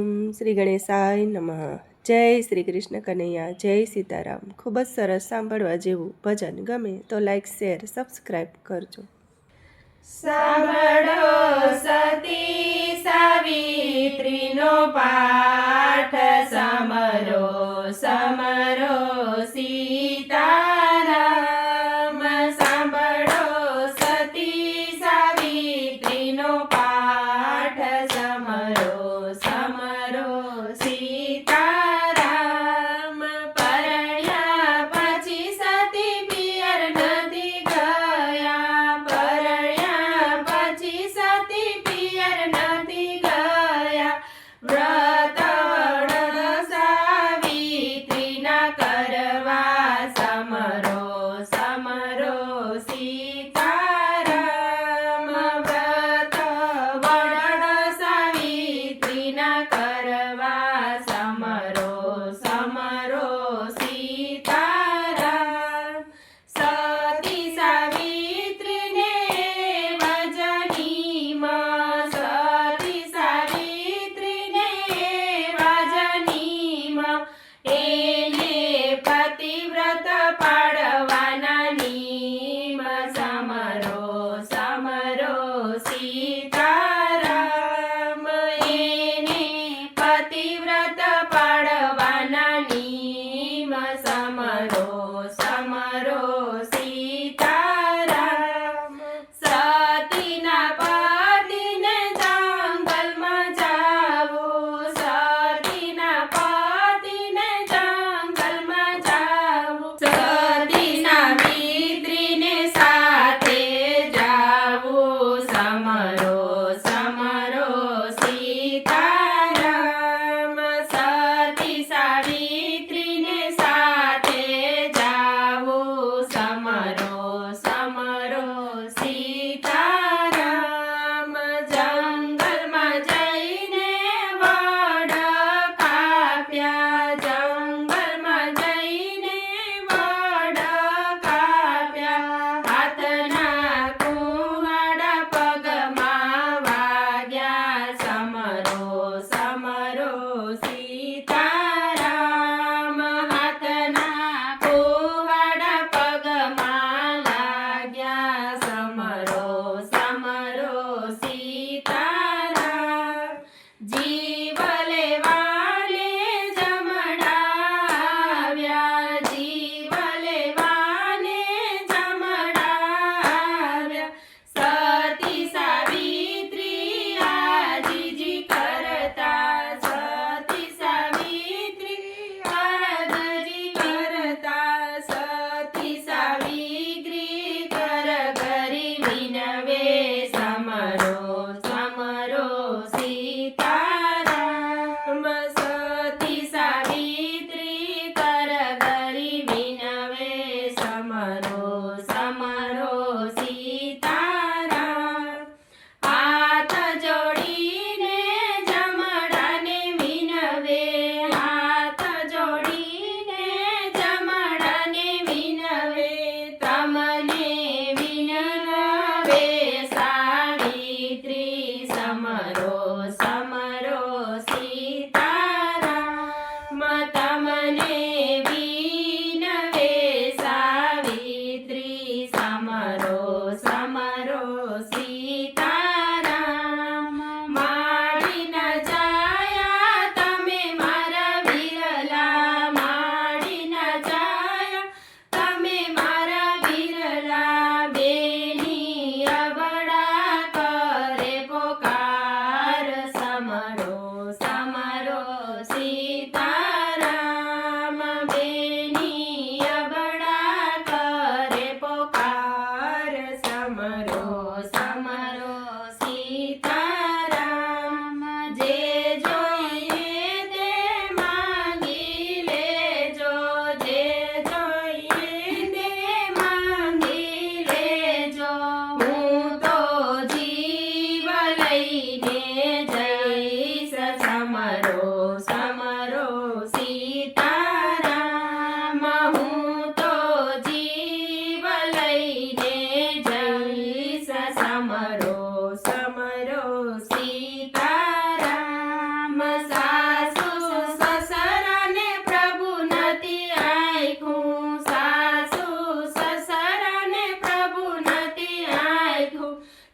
ઓમ શ્રી ગણેશાય નમઃ. જય શ્રી કૃષ્ણ કનૈયા, જય સીતારામ. ખૂબ જ સરસ સાંભળવા જેવું ભજન ગમે તો લાઈક શેર સબસ્ક્રાઈબ કરજો. સાંભળો સતી સાવિત્રીનો પાઠ સમરો સમરો સી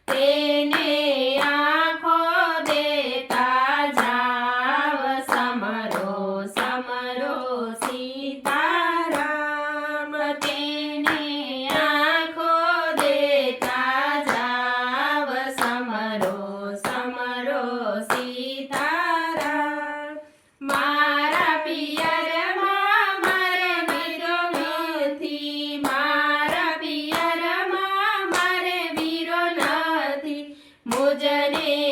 Yeah. मुजरे